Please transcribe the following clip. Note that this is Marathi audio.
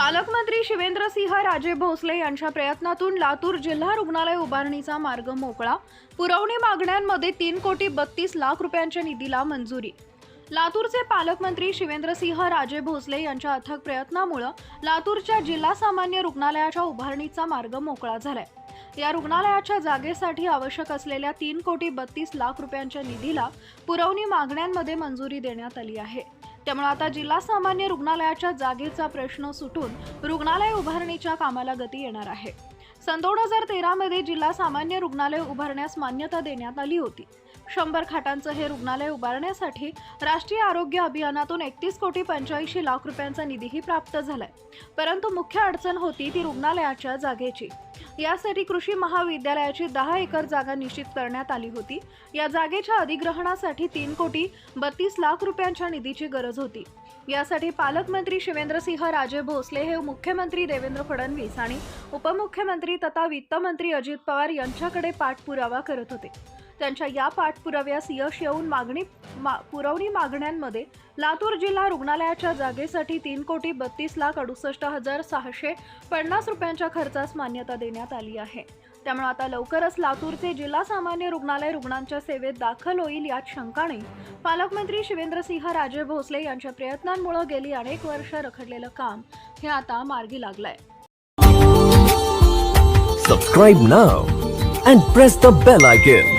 पालकमंत्री शिवेंद्रसिंह राजे भोसले यांच्या प्रयत्नातून लातूर जिल्हा रुग्णालय उभारणीचा मार्ग मोकळा. पुरवणी मागण्यांमध्ये तीन कोटी बत्तीस लाख रुपयांच्या निधीला मंजुरी. लातूरचे पालकमंत्री शिवेंद्रसिंह राजे भोसले यांच्या अथक प्रयत्नामुळं लातूरच्या जिल्हा सामान्य रुग्णालयाच्या उभारणीचा मार्ग मोकळा झालाय. या रुग्णालयाच्या जागेसाठी आवश्यक असलेल्या तीन कोटी बत्तीस लाख रुपयांच्या निधीला पुरवणी मागण्यांमध्ये मंजुरी देण्यात आली आहे. त्यामुळे आता जिल्हा सामान्य रुग्णालयाच्या जागेचा प्रश्न सुटून रुग्णालय उभारणीच्या कामाला गती येणार आहे. सन दोन हजार तेरामध्ये जिल्हा सामान्य रुग्णालय उभारण्यास मान्यता देण्यात आली होती. शंभर खाटांचं हे रुग्णालय उभारण्यासाठी राष्ट्रीय आरोग्य अभियानातून एकतीस कोटी पंच्याऐंशी लाख रुपयांचा निधीही प्राप्त झालाय. परंतु मुख्य अडचण होती ती रुग्णालयाच्या जागेची. यासाठी कृषी महाविद्यालयाची दहा एकर जागा निश्चित करण्यात आली होती. या जागेच्या अधिग्रहणासाठी तीन कोटी बत्तीस लाख रुपयांच्या निधीची गरज होती. यासाठी पालकमंत्री शिवेंद्रसिंह राजे भोसले हे मुख्यमंत्री देवेंद्र फडणवीस आणि उपमुख्यमंत्री तथा वित्तमंत्री अजित पवार यांच्याकडे पाठपुरावा करत होते. त्यांच्या या पाठपुराव्यास यश येऊन मागणी मा, पुरवणी मागण्यांमध्ये लातूर जिल्हा रुग्णालयाच्या जागेसाठी तीन कोटी बत्तीस लाख अडुसष्ट हजार सहाशे पन्नास रुपयांच्या खर्चास मान्यता देण्यात आली आहे. त्यामुळे आता लवकरच लातूरचे जिल्हा सामान्य रुग्णालय रुग्णांच्या सेवेत दाखल होईल यात शंका नाही. पालकमंत्री शिवेंद्रसिंह राजे भोसले यांच्या प्रयत्नांमुळे गेली अनेक वर्ष रखडलेलं काम हे आता मार्गी लागलंय. Subscribe now and press the bell icon